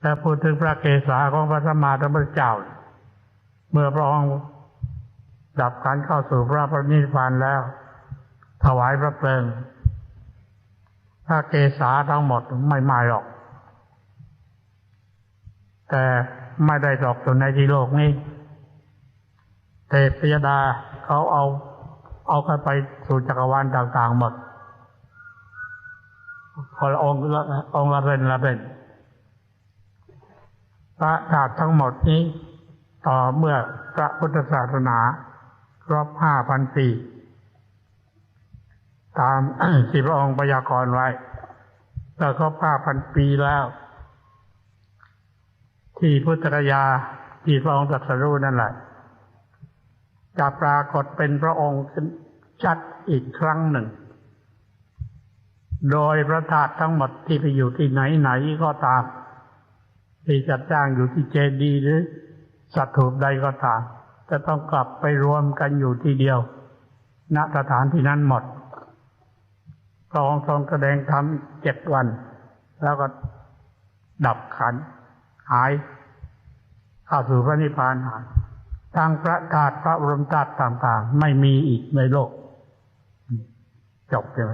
แต่พูดถึงพระเกศาของพระสัมมาสัมพุทธเจ้า เมื่อพระองค์ดับขันเข้าสู่พระปณิพพานแล้ว ถวายพระเพลิงพระเกศาทั้งหมดไม่ไหมาหรอก แต่ไม่ได้ตกอยู่ในที่โลกนี้เทพยดาเขาเอาเอาเขาไปสู่จักรวาลต่างๆหมดคนองค์ละองค์ละเป็นละเป็น พระธาตุทั้งหมดนี้ ต่อเมื่อพระพุทธศาสนาครบห้าพันปีตามที่พระองค์พยากรณ์ไว้ แล้วครบห้าพันปีแล้ว ที่พุทธกยาที่พระองค์ตรัสรู้นั่นแหละจะปรากฏเป็นพระองค์ชัดอีกครั้งหนึ่ง โดยพระธาตุทั้งหมดที่ไปอยู่ที่ไหนไหนก็ตาม ที่จัดจ้างอยู่ที่เจดีย์หรือสัตว์ถูปใดก็ตามจะต้องกลับไปรวมกันอยู่ที่เดียว ณสถานที่นั้นหมดพระองค์ทรงแสดงธรรมเจ็ดวัน แล้วก็ดับขัน หายเข้าสู่พระนิพพานหายทางพระธาตุพระบรมธาตุต่างๆ ไม่มีอีกในโลก จบใช่ไหม